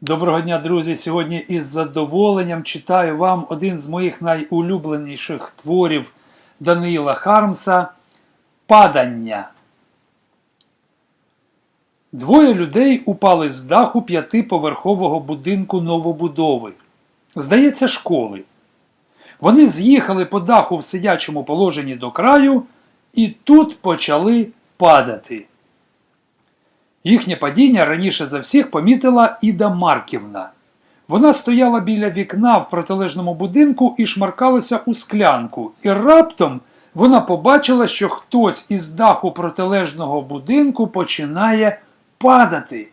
Доброго дня, друзі! Сьогодні із задоволенням читаю вам один з моїх найулюбленіших творів Даниїла Хармса Падання. Двоє людей упали з даху п'ятиповерхового будинку новобудови. Здається, школи. Вони з'їхали по даху в сидячому положенні до краю і тут почали падати. Їхнє падіння раніше за всіх помітила Іда Марківна. Вона стояла біля вікна в протилежному будинку і шмаркалася у склянку, і раптом вона побачила, що хтось із даху протилежного будинку починає падати.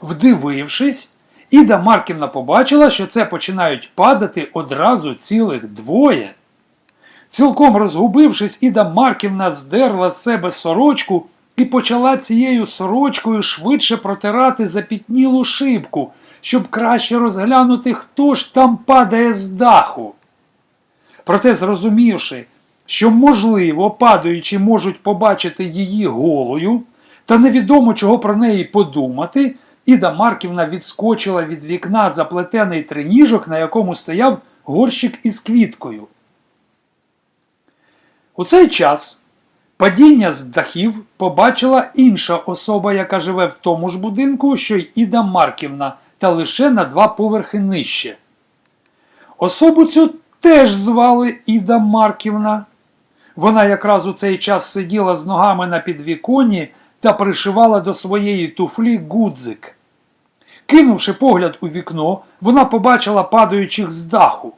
Вдивившись, Іда Марківна побачила, що це починають падати одразу цілих двоє. Цілком розгубившись, Іда Марківна здерла з себе сорочку і почала цією сорочкою швидше протирати запітнілу шибку, щоб краще розглянути, хто ж там падає з даху. Проте, зрозумівши, що, можливо, падаючі можуть побачити її голою, та невідомо чого про неї подумати, Іда Марківна відскочила від вікна заплетений триніжок, на якому стояв горщик із квіткою. У цей час падіння з дахів побачила інша особа, яка живе в тому ж будинку, що й Іда Марківна, та лише на два поверхи нижче. Особу цю теж звали Іда Марківна. Вона якраз у цей час сиділа з ногами на підвіконні та пришивала до своєї туфлі гудзик. Кинувши погляд у вікно, вона побачила падаючих з даху.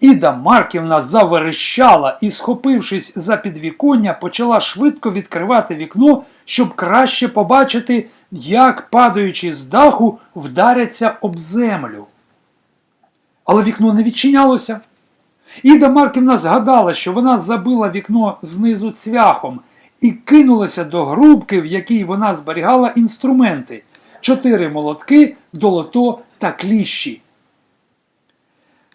Іда Марківна заверещала і, схопившись за підвіконня, почала швидко відкривати вікно, щоб краще побачити, як, падаючи з даху, вдаряться об землю. Але вікно не відчинялося. Іда Марківна згадала, що вона забила вікно знизу цвяхом і кинулася до грубки, в якій вона зберігала інструменти чотири молотки, долото та кліщі.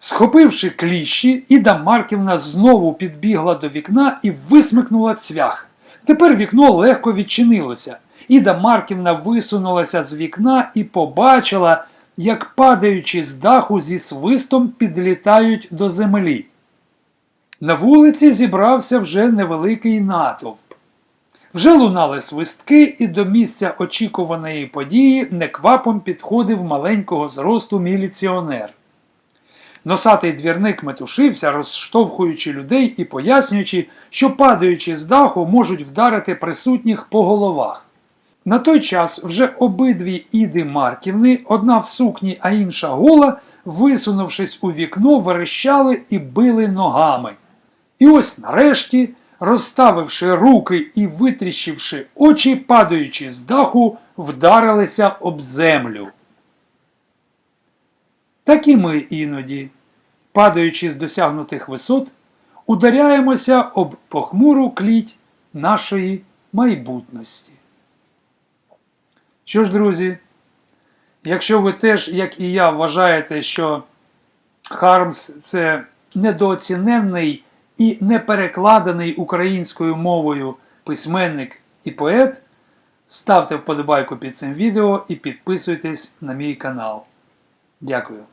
Схопивши кліщі, Іда Марківна знову підбігла до вікна і висмикнула цвях. Тепер вікно легко відчинилося. Іда Марківна висунулася з вікна і побачила, як падаючи з даху зі свистом підлітають до землі. На вулиці зібрався вже невеликий натовп. Вже лунали свистки, і до місця очікуваної події неквапом підходив маленького зросту міліціонер. Носатий двірник метушився, розштовхуючи людей і пояснюючи, що падаючи з даху можуть вдарити присутніх по головах. На той час вже обидві іди Марківни, одна в сукні, а інша гола, висунувшись у вікно, верещали і били ногами. І ось нарешті, розставивши руки і витріщивши очі, падаючи з даху, вдарилися об землю. Так і ми іноді, падаючи з досягнутих висот, ударяємося об похмуру кліть нашої майбутності. Що ж, друзі, якщо ви теж, як і я, вважаєте, що Хармс це недооціненний і неперекладений українською мовою письменник і поет, ставте вподобайку під цим відео і підписуйтесь на мій канал. Дякую.